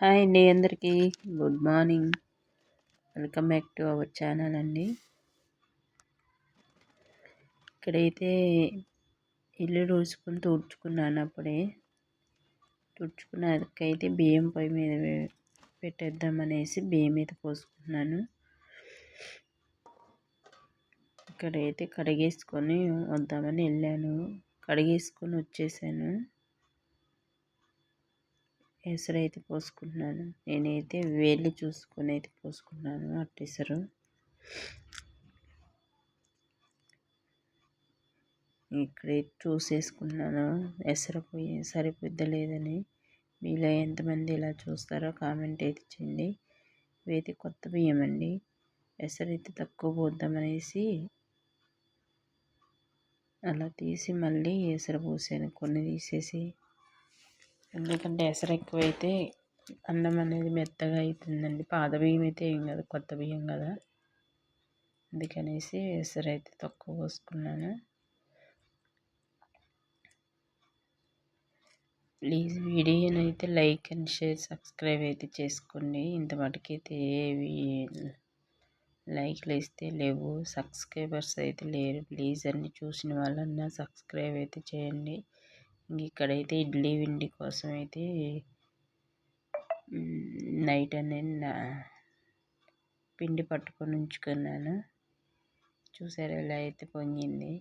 Hi అండి అందరికీ. Good morning. Welcome back to our channel అండి. ఇక్కడైతే ఇల్లు తుడుచుకుని తుడుచుకున్నాను అప్పుడే. తుడుచుకున్నకైతే బియ్యం పొయ్యి మీద పెట్టేద్దామనేసి బియ్యం మీద పోసుకున్నాను ఇక్కడైతే కడిగేసుకొని వద్దామని వెళ్ళాను. కడిగేసుకొని వచ్చేసాను. ఎసరు అయితే పోసుకుంటున్నాను. నేనైతే వేళ్ళు చూసుకొని అయితే పోసుకున్నాను అట్టెసరు ఇక్కడైతే చూసేసుకున్నాను. ఎసరు పోయి సరిపోద్దలేదని మీలో ఎంతమంది ఇలా చూస్తారో కామెంట్ అయితే చేయండి. వేది కొత్త బియ్యం అండి. ఎసరు అయితే తక్కువ పోద్దామనేసి అలా తీసి మళ్ళీ ఎసరు పోసాను. కొన్ని తీసేసి ఎందుకంటే ఎసరు ఎక్కువైతే అన్నం అనేది మెత్తగా అవుతుందండి పాత బియ్యం అయితే ఏం కాదు కొత్త బియ్యం కదా. అందుకనేసి ఎసరు అయితే తక్కువ పోసుకున్నాను. ప్లీజ్ వీడియోని అయితే లైక్ అండ్ షేర్ సబ్స్క్రైబ్ అయితే చేసుకోండి. ఇంత మటుకైతే ఏవి లైక్లు ఇస్తే లేవు. సబ్స్క్రైబర్స్ అయితే లేరు. ప్లీజ్ అన్ని చూసిన వాళ్ళన్నా సబ్స్క్రైబ్ అయితే చేయండి. ఇక్కడైతే ఇడ్లీ విండి కోసం అయితే నైట్ అనేది నా పిండి పట్టుకొని ఉంచుకున్నాను. చూసారు ఎలా అయితే పొంగింది.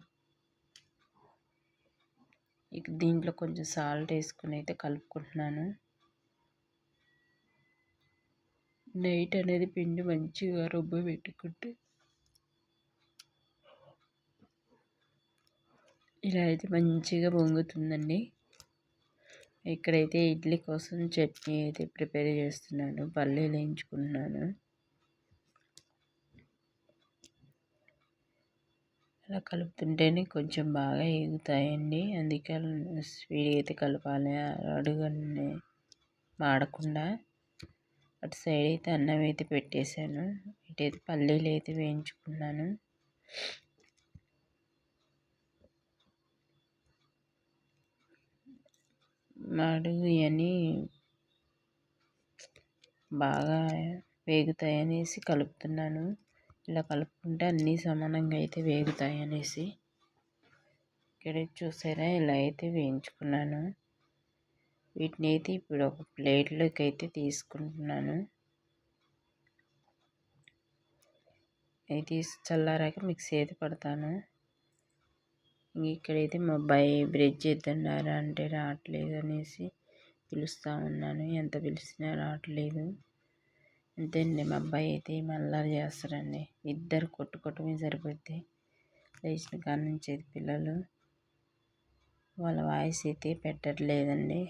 ఇక దీంట్లో కొంచెం సాల్ట్ వేసుకుని అయితే కలుపుకుంటున్నాను. నైట్ అనేది పిండి మంచిగా రుబ్బ పెట్టుకుంటే ఇలా అయితే మంచిగా పొంగుతుందండి. ఇక్కడైతే ఇడ్లీ కోసం చట్నీ అయితే ప్రిపేర్ చేస్తున్నాను. పల్లీలు వేయించుకుంటున్నాను. అలా కలుపుతుంటేనే కొంచెం బాగా ఎగుతాయండి. అందుకే స్వీట్ అయితే కలపాలి. అడుగనే మాడకుండా అటు సైడ్ అయితే అన్నం అయితే పెట్టేశాను. ఇటైతే పల్లీలు అయితే వేయించుకున్నాను. మాడుగు ఇవన్నీ బాగా వేగుతాయి అనేసి కలుపుతున్నాను. ఇలా కలుపుకుంటే అన్నీ సమానంగా అయితే వేగుతాయి అనేసి ఇక్కడ చూసారా? ఇలా అయితే వేయించుకున్నాను. వీటిని అయితే ఇప్పుడు ఒక ప్లేట్లోకి అయితే తీసుకుంటున్నాను. అయితే చల్లారాక మిక్సీ అయితే పడతాను. ఇక్కడైతే మా అబ్బాయి బ్రిడ్జ్ చేద్దాం అంటే రావట్లేదు అనేసి పిలుస్తూ ఉన్నాను. ఎంత పిలిచినా రావట్లేదు. అంతేండి మా అబ్బాయి అయితే మళ్ళీ చేస్తారండి. ఇద్దరు కొట్టుకోవటమే సరిపోద్ది. లేచిన కాడి నుంచి పిల్లలు. వాళ్ళ వాయిస్ అయితే పెట్టట్లేదండి.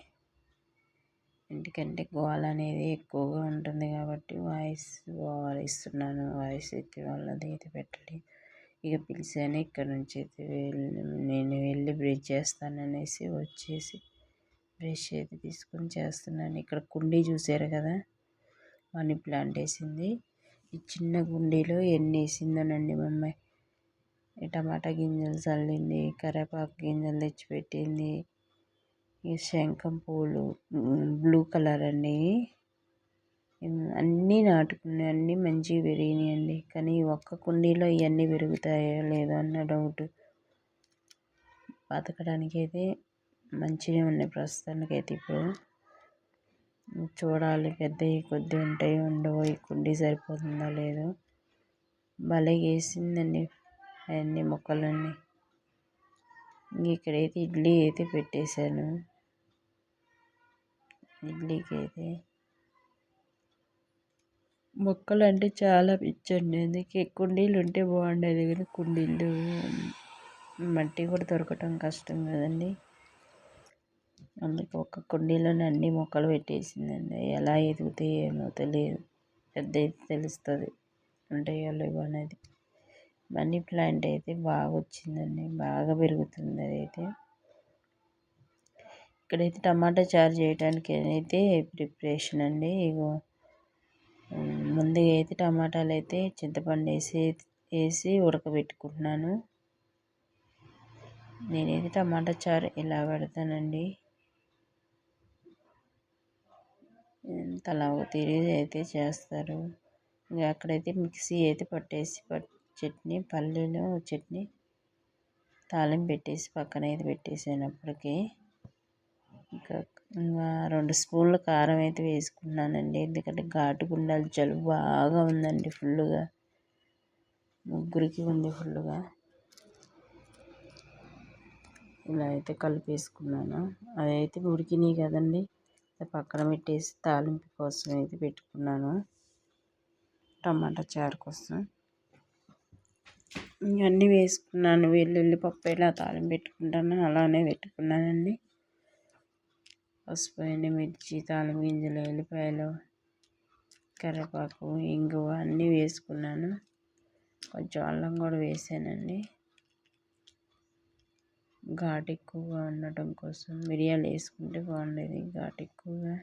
ఎందుకంటే గోల్ అనేది ఎక్కువగా ఉంటుంది కాబట్టి వాయిస్ ఓవర్ ఇస్తున్నాను. వాయిస్ అయితే వాళ్ళది అయితే పెట్టలేదు ఇక పిలిచాను ఇక్కడ నుంచి అయితే నేను వెళ్ళి బ్రష్ చేస్తాననేసి వచ్చేసి బ్రష్ అయితే తీసుకొని చేస్తున్నాను. ఇక్కడ కుండీ చూసారు కదా మనీ ప్లాంట్ వేసింది. ఈ చిన్న కుండీలో ఎన్ని వేసిందోనండి మమ్మీ టమాటా గింజలు చల్లింది కరివేపాకు గింజలు తెచ్చిపెట్టింది ఈ శంఖం పూలు బ్లూ కలర్ అండి అన్నీ నాటుకున్నాయి అన్నీ మంచిగా పెరిగినాయండి కానీ ఒక్క కుండీలో ఇవన్నీ పెరుగుతాయో లేదో అన్న డౌట్ బతకడానికి అయితే మంచిగా ఉన్నాయి ప్రస్తుతానికి అయితే ఇప్పుడు. చూడాలి పెద్దవి కొద్ది ఉంటాయి ఉండవు ఈ కుండీ సరిపోతుందో లేదో. భలే వేసిందండి అవన్నీ మొక్కలన్నీ. ఇక్కడైతే ఇడ్లీ అయితే పెట్టేశాను. ఇడ్లీకి అయితే మొక్కలు అంటే చాలా పిచ్చండి. అందుకే కుండీలు ఉంటే బాగుండేది కానీ కుండీలు. మట్టి కూడా దొరకటం కష్టం కదండి. అందుకే ఒక కుండీలోనే అన్ని మొక్కలు పెట్టేసిందండి. ఎలా ఎదుగుతాయి ఏమో తెలియదు. పెద్ద అయితే తెలుస్తుంది. ఉంటాయో లేవో అనేది మనీ ప్లాంట్ అయితే బాగా వచ్చిందండి బాగా పెరుగుతుంది అదైతే ఇక్కడైతే టమాటా చారు చేయడానికి అయితే ప్రిపరేషన్ అండి. ఇగో ముందుగా అయితే టమాటాలు అయితే చింతపండు వేసి వేసి ఉడకబెట్టుకుంటున్నాను. నేనైతే టమాటా చారు ఇలా పెడతానండి. తలా ఒక అయితే చేస్తారు. ఇంకా అక్కడైతే మిక్సీ అయితే పట్టేసి చట్నీ పల్లీలు చట్నీ తాలింపు పెట్టేసి పక్కన అయితే పెట్టేసాను అప్పటికి. ఇంకా రెండు స్పూన్ల కారం అయితే వేసుకున్నానండి. ఎందుకంటే ఘాటు గుండాలు జలుబు బాగా ఉందండి ఫుల్గా ముగ్గురికి ఉంది ఫుల్గా ఇలా అయితే కలిపేసుకున్నాను. అదైతే ఉడికినాయి కదండి. పక్కన పెట్టేసి తాలింపు కోసం అయితే పెట్టుకున్నాను. టమాటా చారు కోసం. ఇవన్నీ వేసుకున్నాను. వెల్లుల్లి పప్పు ఇలా తాలింపు పెట్టుకుంటాను అలానే పెట్టుకున్నానండి. పసుపు మిర్చి తాలింపు గింజలు ఎల్లిపాయలు కరివేపాకు ఇంగువ అన్నీ వేసుకున్నాను. కొంచెం అల్లం కూడా వేసానండి. ఘాటు ఎక్కువగా ఉండటం కోసం మిరియాలు వేసుకుంటే బాగుండేది. ఘాటు ఎక్కువగా.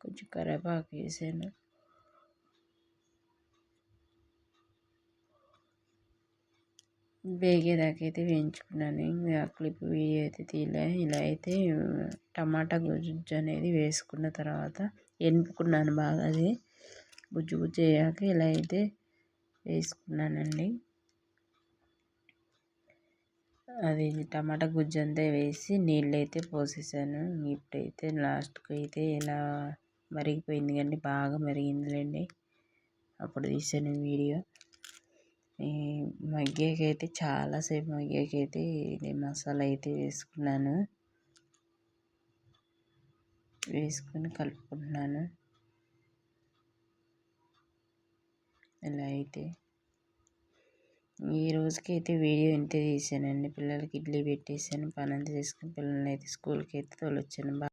కొంచెం కరివేపాకు వేసాను. బేగేదాకా అయితే వేయించుకున్నాను ఇంకా క్లిప్ వీడియో అయితే తీయలే. ఇలా అయితే టమాటా గుజ్జు అనేది వేసుకున్న తర్వాత ఎనుపుకున్నాను బాగా అది. గుజ్జు గుజ్జు అయ్యాక ఇలా అయితే వేసుకున్నానండి. అది టమాటా గుజ్జు అంతా వేసి నీళ్ళు అయితే పోసేసాను. ఇప్పుడైతే లాస్ట్కి అయితే ఇలా మరిగిపోయింది కానీ బాగా మరిగిందిలేండి. అప్పుడు తీసాను వీడియో. ఈ మగ్గాకైతే చాలాసేపు మగ్గాకైతే ఇది మసాలా అయితే వేసుకున్నాను. వేసుకొని కలుపుకుంటున్నాను. ఇలా అయితే. ఈ రోజుకి అయితే వీడియో ఇంతే తీసానండి. పిల్లలకి ఇడ్లీ పెట్టేసాను. పని అంతా చేసుకుని పిల్లల్ని అయితే స్కూల్కి అయితే తోలొచ్చాను.